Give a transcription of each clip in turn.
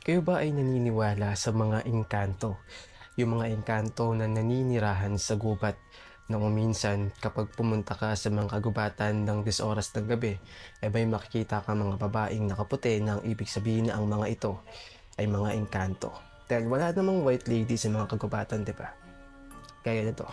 Kayo ba ay naniniwala sa mga engkanto? Yung mga engkanto na naninirahan sa gubat na kung minsan kapag pumunta ka sa mga kagubatan ng 10 oras ng gabi, ay may makikita ka mga babaeng nakaputi na ang ibig sabihin na ang mga ito ay mga engkanto. Dahil wala namang white lady sa mga kagubatan, di ba? Kaya nito.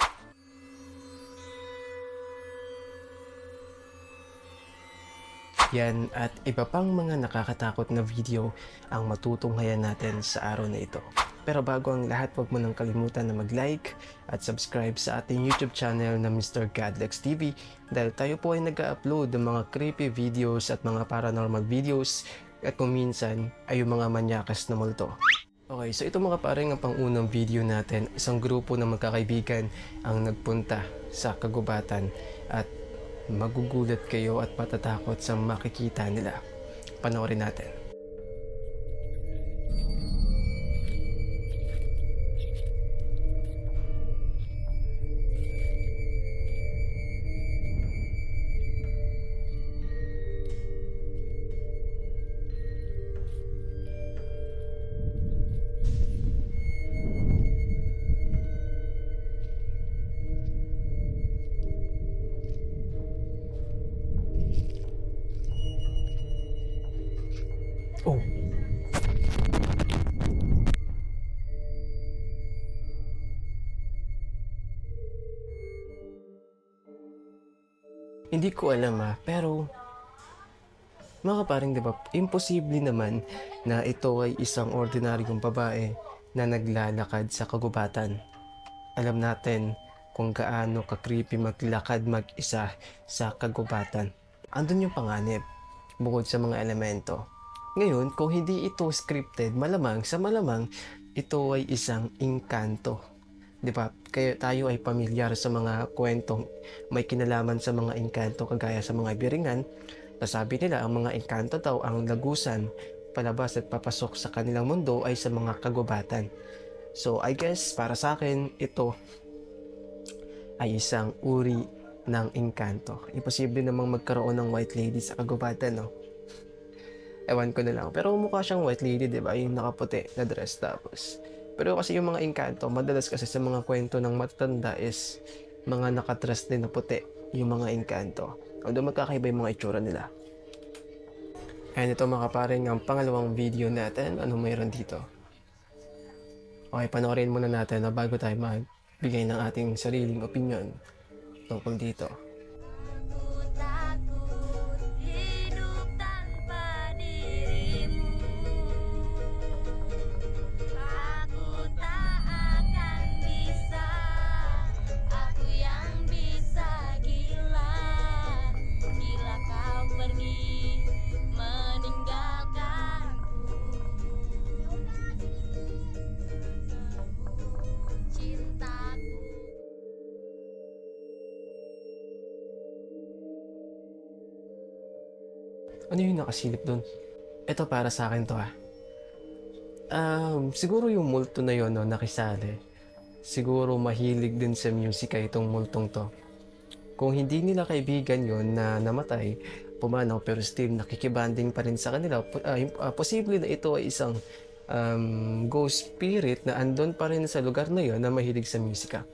Yan at iba pang mga nakakatakot na video ang matutunghayan natin sa araw na ito. Pero bago ang lahat, huwag mo nang kalimutan na mag-like at subscribe sa ating YouTube channel na Mr. Godlex TV dahil tayo po ay nag-upload ng mga creepy videos at mga paranormal videos at kung minsan ay yung mga manyakas na multo. Okay, so ito mga pareng ang pangunang video natin. Isang grupo ng magkakaibigan ang nagpunta sa kagubatan at magugulat kayo at matatakot sa makikita nila. Panoorin natin. Hindi ko alam ah, pero mga kaparing di ba, imposible naman na ito ay isang ordinaryong babae na naglalakad sa kagubatan. Alam natin kung gaano ka-creepy maglakad mag-isa sa kagubatan. Andun yung panganib, bukod sa mga elemento. Ngayon, kung hindi ito scripted, malamang sa malamang, ito ay isang inkanto. 'Di ba? Kaya tayo ay pamilyar sa mga kwentong may kinalaman sa mga engkanto kagaya sa mga biringan. Nasabi nila ang mga engkanto daw ang lagusan palabas at papasok sa kanilang mundo ay sa mga kagubatan. So I guess para sa akin ito ay isang uri ng engkanto. Imposible namang magkaroon ng white lady sa kagubatan, no? Ewan ko na lang. Pero mukha siyang white lady, di ba? Yung nakaputi na dress tapos. Pero kasi yung mga engkanto, madalas kasi sa mga kwento ng matatanda is mga nakatras din na puti yung mga engkanto. Although magkakaiba yung mga itsura nila. Ayan ito mga kaparing ang pangalawang video natin. Ano mayroon dito? Okay, panoorin muna natin na bago tayo magbigay ng ating sariling opinion tungkol dito. Ano yung nakasilip doon? Ito para sa akin to ah. Um, siguro yung multo na yon no, nakisali. Siguro mahilig din sa musika itong multong to. Kung hindi nila kaibigan yon na namatay, pumanaw pero still nakikibanding pa rin sa kanila, im- ah, posible na ito ay isang um, ghost spirit na andon pa rin sa lugar na yon na mahilig sa musika.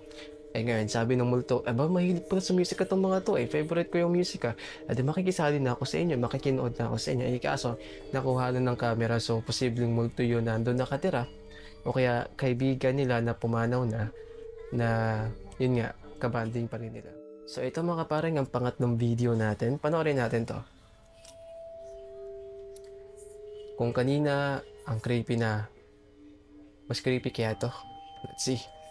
Eh ngayon, sabi ng multo, aba mahilig pala sa musika tong mga to eh, favorite ko yung musika. At makikisali na ako sa inyo, makikinood na ako sa inyo. Eh kaso, nakuha na ng camera so posibleng multo yun nandun nakatira. O kaya kaibigan nila na pumanaw na, na yun nga, kabanding pa rin nila. So ito mga parang ang pangatlong video natin. Panoorin natin to. Kung kanina ang creepy na, mas creepy kaya to. Let's see.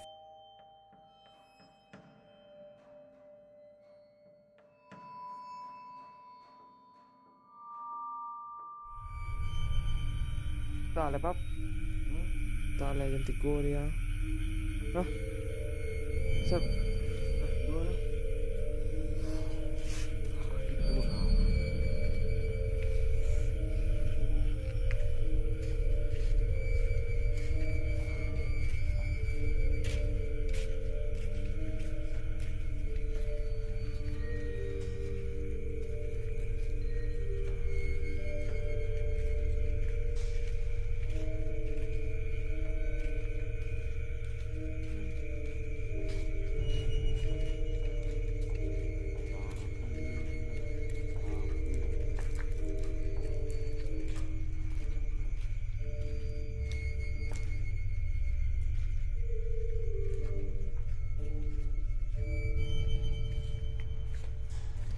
Tale pap. Tale yang tigur ya. Hah?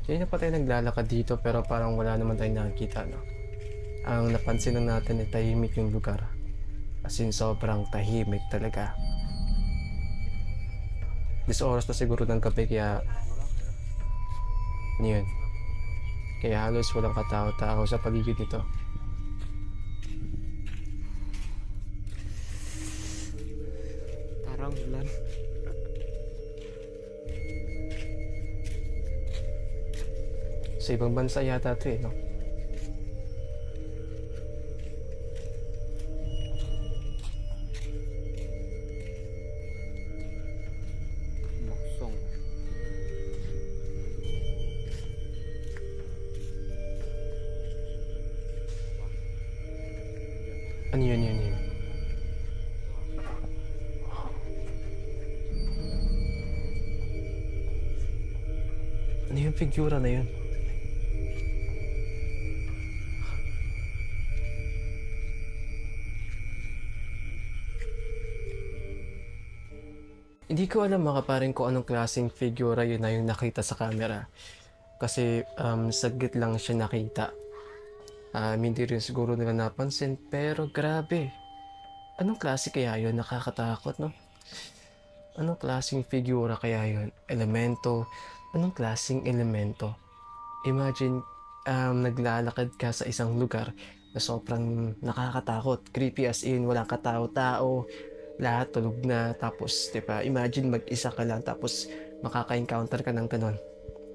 Sab. Kaya na pa tayo naglalakad dito pero parang wala naman tayong nakikita, no? Ang napansin lang natin ay tahimik yung lugar. As in, sobrang tahimik talaga. This oras na siguro ng gabi kaya... Yun? Kaya halos walang katao-tao sa paligid nito. Parang bulan. Sa ibang bansa yata ito eh, no? Ano yun, yun, yun? Ano yung figura na yun? Hindi ko alam mga paring kung anong klaseng figura yun na yung nakita sa camera. Kasi um, saglit lang siya nakita. Um, hindi rin siguro nila napansin, pero grabe. Anong klase kaya yun? Nakakatakot, no? Anong klaseng figura kaya yun? Elemento? Anong klaseng elemento? Imagine, um, naglalakad ka sa isang lugar na sobrang nakakatakot. Creepy as in, walang katao-tao. Lahat tulog na. Tapos, di ba, imagine mag-isa ka lang tapos makaka-encounter ka ng ganun.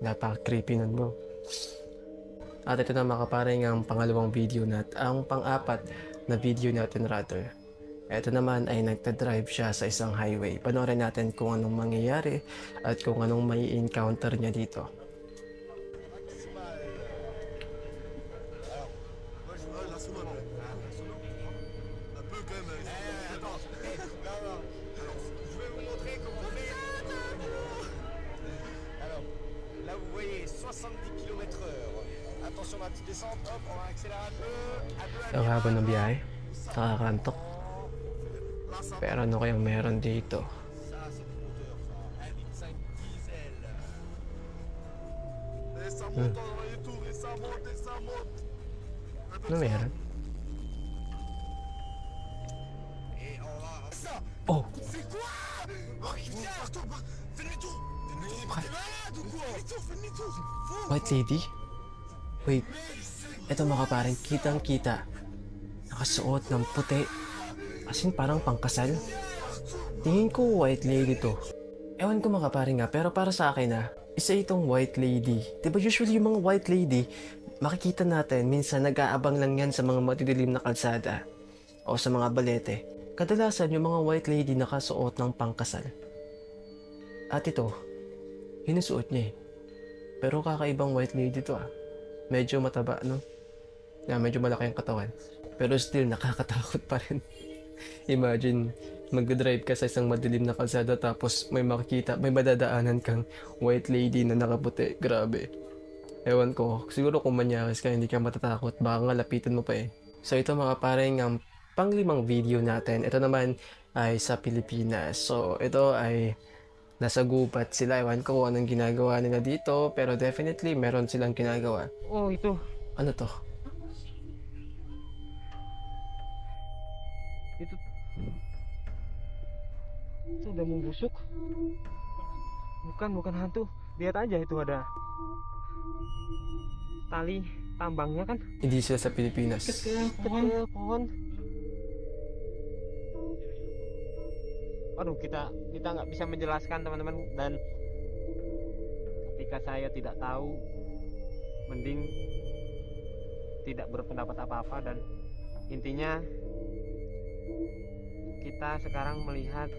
Napaka-creepy nun mo. At ito na mga kaparing ang pangalawang video nat ang pang-apat na video natin rather. Ito naman ay nagta-drive siya sa isang highway. Panoorin natin kung anong mangyayari at kung anong may encounter niya dito. Alors, là vous voyez 70 km heure. Attention ma petite descente, hop, on va accélérer un peu, peu Ang haba ng biyahe. Nakakantok. Pero ano kayang meron dito? Ça, c'est White lady? Wait. Ito mga kaparing, kitang kita. Nakasuot ng puti. As in, parang pangkasal. Tingin ko white lady to. Ewan ko mga kaparing nga, pero para sa akin na, isa itong white lady. Diba usually yung mga white lady, makikita natin, minsan nag-aabang lang yan sa mga matidilim na kalsada o sa mga balete. Kadalasan yung mga white lady nakasuot ng pangkasal. At ito, hinusuot niya eh. Pero kakaibang white lady to ah. Medyo mataba, no? Na medyo malaki ang katawan. Pero still, nakakatakot pa rin. Imagine, magdadrive ka sa isang madilim na kalsada tapos may makikita, may madadaanan kang white lady na nakaputi. Grabe. Ewan ko, siguro kung manyakas ka, hindi ka matatakot. Baka nga lapitan mo pa eh. So ito mga pareng ang panglimang video natin. Ito naman ay sa Pilipinas. So ito ay nasa gubat sila. Ewan ko kung anong ginagawa nila dito. Pero definitely meron silang ginagawa. Oh, itu. Ano to? Itu udah mau busuk. Bukan, bukan hantu. Lihat aja itu ada tali tambangnya kan Hindi sila sa Pilipinas. pohon pohon Aduh kita kita nggak bisa menjelaskan teman-teman. Dan ketika saya tidak tahu mending tidak berpendapat apa-apa. Dan intinya kita sekarang melihat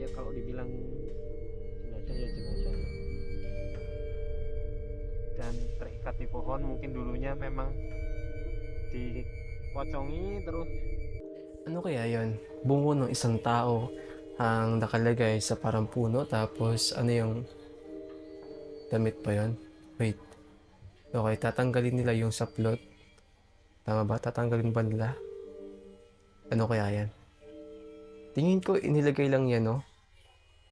ya kalau dibilang jenazah ya jenazah dan terikat di pohon mungkin dulunya memang dipocongi terus Ano kaya yon? Bungo ng isang tao ang nakalagay sa parang puno tapos ano yung damit pa yon? Wait. Okay, tatanggalin nila yung saplot. Tama ba? Tatanggalin ba nila? Ano kaya yan? Tingin ko inilagay lang yan, no?